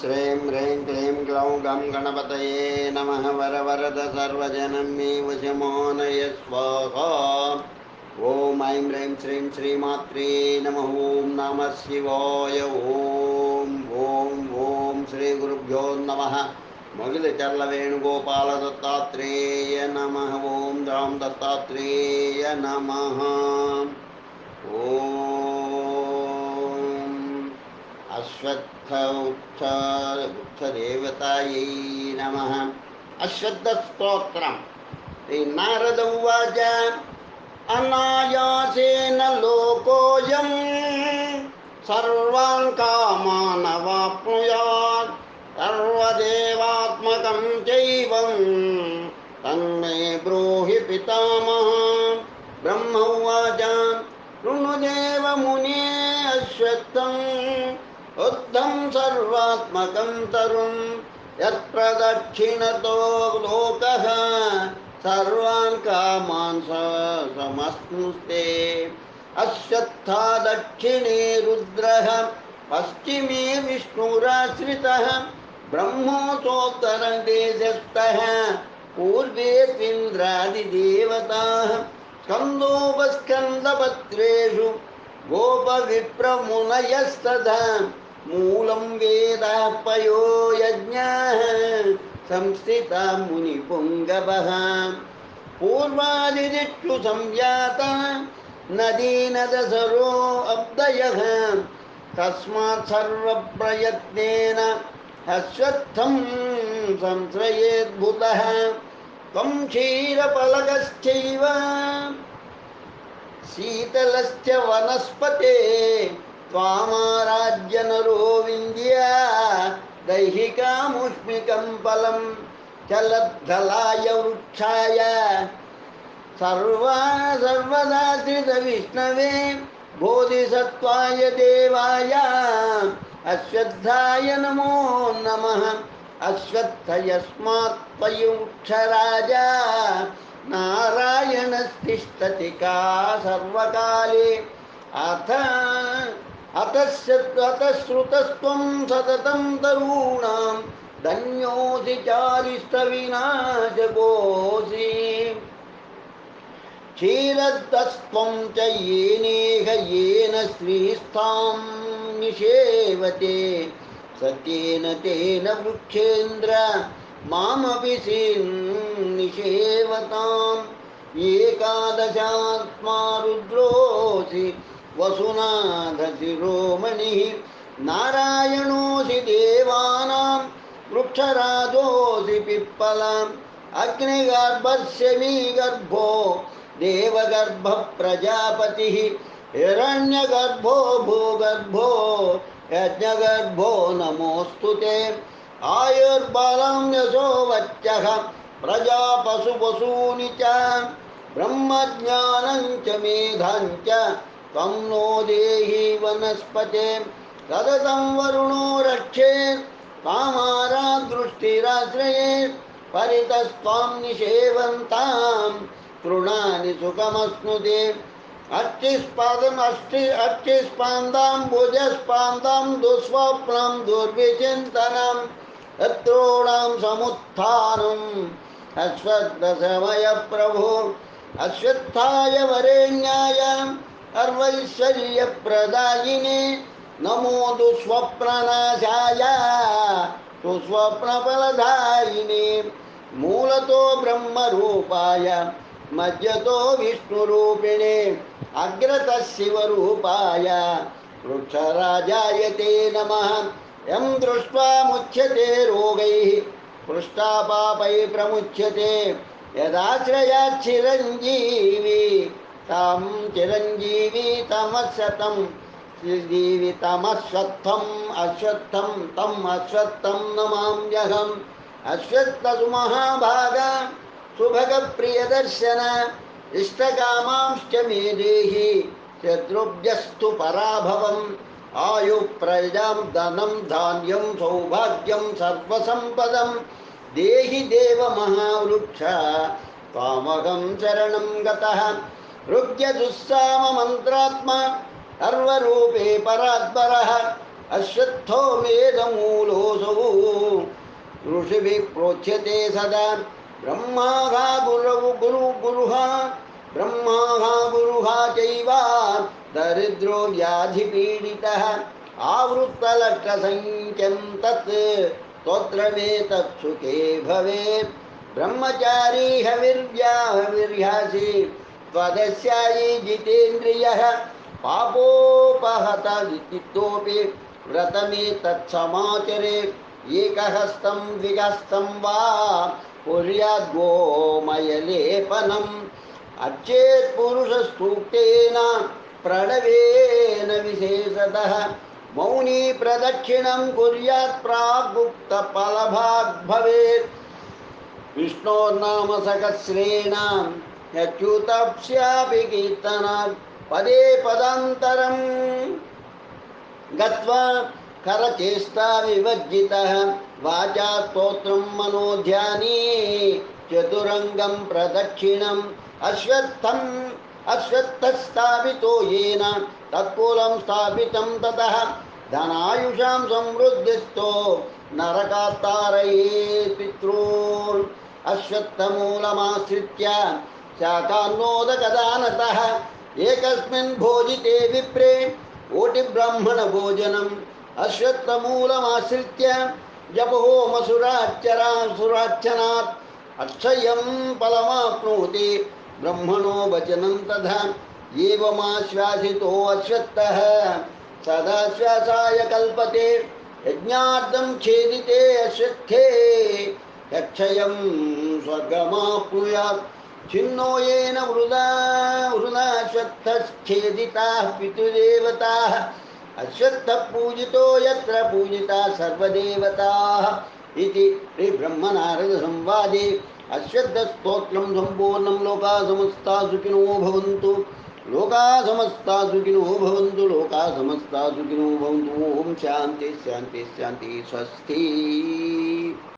श्रीं ह्रीं क्लीं ग्लौं गं गणपतये नमः वरवरद सर्वजनं मे वशमानय स्वाहा। ॐ ऐं ह्रीं श्रीं श्रीमात्रे नमः ॐ नमः शिवाय। ॐ ॐ ॐ श्रीगुरुभ्यो नमः। मगिलचर्ल वेणुगोपाल दत्तात्रेय नमः। ॐ रां दत्तात्रेय नमः। ॐ अश्वत्थ नमः। श्रीनारद उवाच, अनायासेन लोकोऽयं सर्वान् कामानवाप्नुयात्। सर्वदेवात्मकं तन्मे ब्रूहि पितामह। ब्रह्म उवाच शृणुदेव मुने अश्वत्थम् सर्वात्मकं तरुं यत्प्रदक्षिणतो लोकः सर्वान् कामान् स समस्नुस्ते अश्वत्था दक्षिणे रुद्रः, पश्चिमे विष्णुराश्रितः ब्रह्मोत्तरदेशस्थः पूर्वे त्विन्द्रादिदेवताः स्कन्दोपस्कन्दपत्रेषु गोपविप्रमुनयस्तथा। मूलं वेदः पयो यज्ञः, संस्थिता मुनिपुङ्गवः। पूर्वादिदिक्षु संजाता नदीनदसरो अब्दयः। तस्मात् सर्वप्रयत्नेन अश्वत्थं संश्रयेद्भुतः। त्वं क्षीरफलकश्चैव। शीतलश्च वनस्पते त्वामाराज्यनरो विन्द्य दैहिकामुष्मिकं फलं चलद्धलाय वृक्षाय सर्वा सर्वदा विष्णवे बोधिसत्त्वाय देवाय अश्वत्थाय नमो नमः। अश्वत्थ यस्मात् त्वयुक्षराजा नारायणस्तिष्ठति का सर्वकाले। अथ अतस्य अतश्रुतस्त्वं सततं तरूणां, धन्योऽसि चारिष्टविनाशकोऽसि क्षीरदस्त्वं च येनेह येन श्रीस्थां निषेवते, सत्येन तेन वृक्षेन्द्र मामपि निषेवताम् एकादशात्मा रुद्रोऽसि वसुनाधशिरोमणिः नारायणोऽसि देवानां वृक्षराजोऽसि पिप्पलाम् अग्निगर्भस्य मी गर्भो देवगर्भप्रजापतिः, हिरण्यगर्भो, भूगर्भो, यज्ञगर्भो, नमोऽस्तु ते। आयुर्बलं यशो वच्चः प्रजा पशुपशूनि च, ब्रह्मज्ञानं च मेधां च। त्वं नो देहि वनस्पते सततं वरुणो रक्षेत् त्वामारादृष्टिराश्रयेत् परितस्त्वां निषेवन्तां तृणानि सुखमश्नुते। अर्चिस्पादम् अष्टि अर्चिस्पान्दां भुजस्पान्दां दुःस्वप्नं, दुर्विचिन्तनं शत्रूणां समुत्थानम् अश्वत्थसमयप्रभो, अश्वत्थाय वरेण्याय अर्वैश्वर्यप्रदायिने। नमो दुःस्वप्ननाशाय। सुस्वप्नफलदायिने। मूलतो ब्रह्मरूपाय। मध्यतो विष्णुरूपिणे। अग्रतः शिवरूपाय वृक्षराजाय ते नमः। यं दृष्ट्वा मुच्यते रोगैः। पृष्ठापापैः प्रमुच्यते। यदाश्रयात् चिरञ्जीवी तं चिरञ्जीवी तमशतं जीवितमश्वत्थम् अश्वत्थं तम् अश्वत्थं नमाम्यहम् अश्वत्थसुमहाभाग, सुभगप्रियदर्शन, इष्टकामांश्च मे देहि, शत्रुभ्यस्तु पराभवम्। आयुप्रजां धनं, धान्यं, सौभाग्यं सर्वसम्पदं देहि देवमहावृक्ष त्वामहं शरणं गतः। ऋग्यदुस्साममन्त्रात्मा सर्वरूपे परात्परः, अश्वत्थो मेधमूलोऽसौ ऋषिभिः प्रोच्यते सदा ब्रह्माघा गुरु गुरु, गुरुः ब्रह्माघा गुरुः चैव, दरिद्रो व्याधिपीडितः। आवृत्तलक्षसङ्ख्यं तत् स्तोत्र मे तत्सुखे भवेत् ब्रह्मचारी हविर्व्या त्वदस्यायि जितेन्द्रियः पापोपहत विचित्तोऽपि व्रतमे तत्समाचरे एकहस्तं द्विहस्तं वा कुर्याद्गोमयलेपनम्। अच्छेत् पुरुषस्तूक्तेन प्रणवेन विशेषतः। मौनी प्रदक्षिणं कुर्यात् प्रागुक्तफलभाग् भवेत्। विष्णोर्नाम सहस्रेण यच्युतस्यापि कीर्तनात् पदे पदान्तरं गत्वा करचेष्टा विवर्जितः वाचा स्तोत्रं मनोध्यानी चतुरङ्गं प्रदक्षिणम् अश्वत्थम् अश्वत्थस्थापितो येन तत्कुलं स्थापितं ततः धनायुषां पितॄन् अश्वत्थमूलमाश्रित्य शाकान्नोदकदानतः एकस्मिन् भोजिते विप्रे कोटिब्राह्मणभोजनम्। अश्वत्थमूलमाश्रित्य जपहोमसुराच्चरा सुरार्चनात् अक्षयं फलमाप्नोति ब्रह्मणो वचनं तथा। एवमाश्वासितो अश्वत्थः। सदाश्वासाय कल्पते। यज्ञार्थं छेदिते अश्वत्थे। यक्षयं स्वर्गमाप्नुयात्। छिन्नो येन वृदा वृदाश्वत्थच्छेदिताः पितृदेवताः। अश्वत्थपूजितो यत्र पूजिता सर्वदेवताः इति श्रीब्रह्मनारदसंवादे। अश्वत्थस्तोत्रं सम्पूर्णं लोकाः समस्ता सुखिनो भवन्तु। लोकाः समस्ता सुखिनो भवन्तु लोकाः समस्ता सुखिनो भवन्तु। ॐ शान्ति शान्ति शान्ति, स्वस्ति।